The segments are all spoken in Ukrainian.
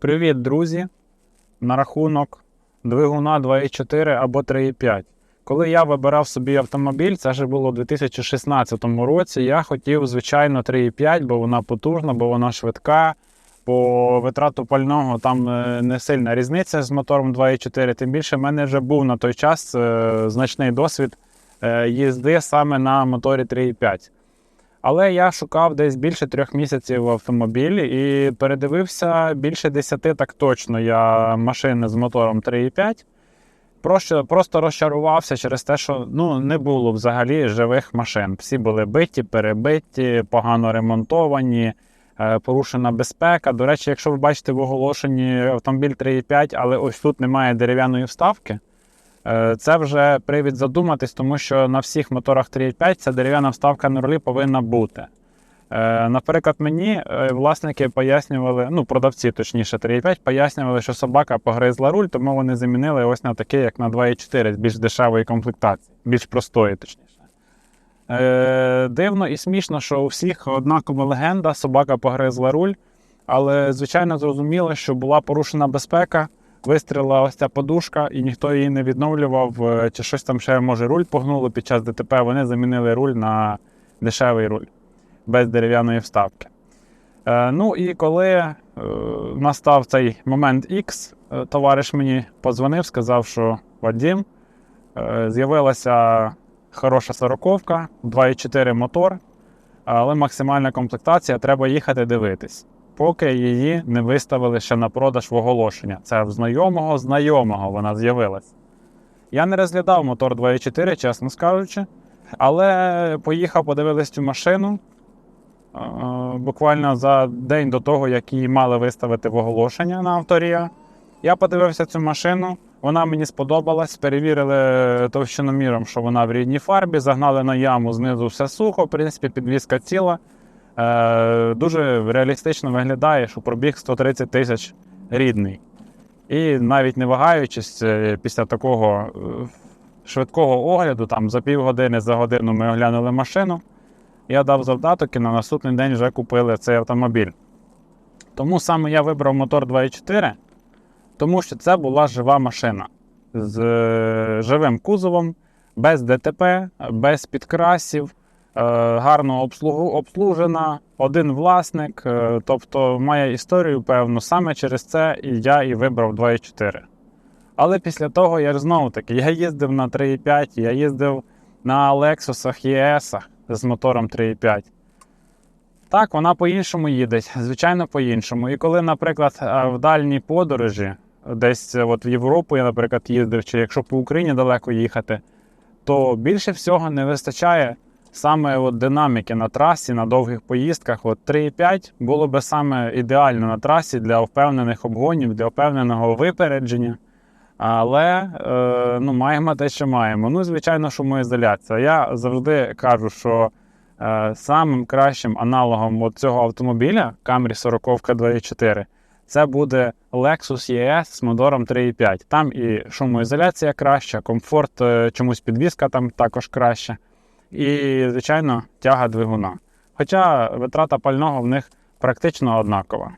Привіт, друзі! На рахунок двигуна 2.4 або 3.5. Коли я вибирав собі автомобіль, це вже було у 2016 році. Я хотів, звичайно, 3.5, бо вона потужна, бо вона швидка. По витрату пального там е, не сильна різниця з мотором 2.4. Тим більше в мене вже був на той час е, значний досвід е, їзди саме на моторі 3.5. Але я шукав десь більше трьох місяців автомобіль і передивився більше десяти, так точно я машини з мотором 3.5. Просто, просто розчарувався через те, що ну, не було взагалі живих машин. Всі були биті, перебиті, погано ремонтовані, е, порушена безпека. До речі, якщо ви бачите в оголошенні автомобіль 3.5, але ось тут немає дерев'яної вставки. Е, Це вже привід задуматись, тому що на всіх моторах 3.5 ця дерев'яна вставка на рулі повинна бути. Е, Наприклад, мені е, власники пояснювали, ну, продавці, точніше, 3.5, пояснювали, що собака погризла руль, тому вони замінили ось на такий, як на 2.4 з більш дешевої комплектації, більш простої, точніше. Дивно і смішно, що у всіх однакова легенда, собака погризла руль, але, звичайно, зрозуміло, що була порушена безпека вистріла ось ця подушка, і ніхто її не відновлював, е, чи щось там ще може руль погнуло під час ДТП. Вони замінили руль на дешевий руль без дерев'яної вставки. Е, ну і коли е, настав цей момент X, товариш мені подзвонив, сказав, що Вадім, з'явилася хороша сороковка, 2,4 мотор, але максимальна комплектація, треба їхати дивитись поки її не виставили ще на продаж в оголошення. Це в знайомого знайомого вона з'явилась. Я не розглядав мотор 2.4, чесно скажучи, але поїхав, подивились цю машину. Буквально за день до того, як її мали виставити в оголошення на авторія. Я подивився цю машину, вона мені сподобалась. Перевірили товщиноміром, що вона в рідній фарбі, загнали на яму, знизу все сухо, в принципі, підвізка ціла. Е, дуже реалістично виглядає, що пробіг 130 тисяч рідний. І навіть не вагаючись, е, після такого е, швидкого огляду, там за півгодини, за годину ми оглянули машину. Я дав завдаток і на наступний день вже купили цей автомобіль. Тому саме я вибрав мотор 2.4, тому що це була жива машина з е, живим кузовом, без ДТП, без підкрасів. Е, гарно обслужена, один власник, е, тобто має історію певну, саме через це я і вибрав 2.4. Але після того я знову таки я їздив на 3.5, я їздив на Lexus ES з мотором 3.5. Так, вона по-іншому їде, звичайно, по-іншому. І коли, наприклад, е, в дальній подорожі, десь от в Європу я, наприклад, їздив, чи якщо по Україні далеко їхати, то більше всього не вистачає саме от динаміки на трасі, на довгих поїздках. От 3,5 було би саме ідеально на трасі для впевнених обгонів, для впевненого випередження. Але е, ну, маємо те, що маємо. Ну, звичайно, шумоізоляція. Я завжди кажу, що е, самим кращим аналогом от цього автомобіля Camry 40 2.4 це буде Lexus ES з мотором 3.5. Там і шумоізоляція краща, комфорт, е, чомусь підвізка там також краща і, звичайно, тяга двигуна. Хоча витрата пального в них практично однакова.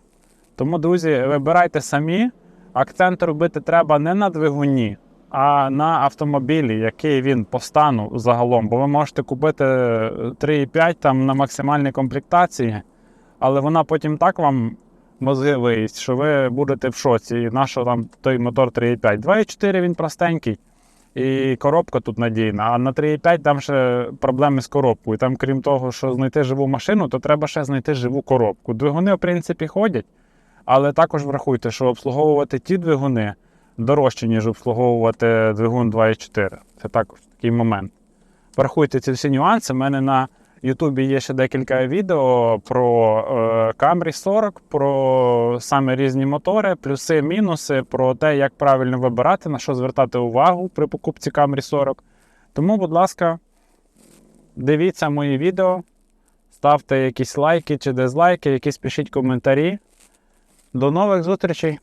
Тому, друзі, вибирайте самі. Акцент робити треба не на двигуні, а на автомобілі, який він по стану загалом. Бо ви можете купити 3,5 там на максимальній комплектації, але вона потім так вам мозги виїсть, що ви будете в шоці. І наш там той мотор 3,5. 2,4 він простенький. І коробка тут надійна. А на 3,5 там ще проблеми з коробкою. Там, крім того, що знайти живу машину, то треба ще знайти живу коробку. Двигуни, в принципі, ходять, але також врахуйте, що обслуговувати ті двигуни дорожче, ніж обслуговувати двигун 2,4. Це також такий момент. Врахуйте ці всі нюанси. У мене на Ютубі є ще декілька відео про е, Camry 40, про саме різні мотори, плюси, мінуси, про те, як правильно вибирати, на що звертати увагу при покупці Camry 40. Тому, будь ласка, дивіться мої відео, ставте якісь лайки чи дизлайки, якісь пишіть коментарі. До нових зустрічей!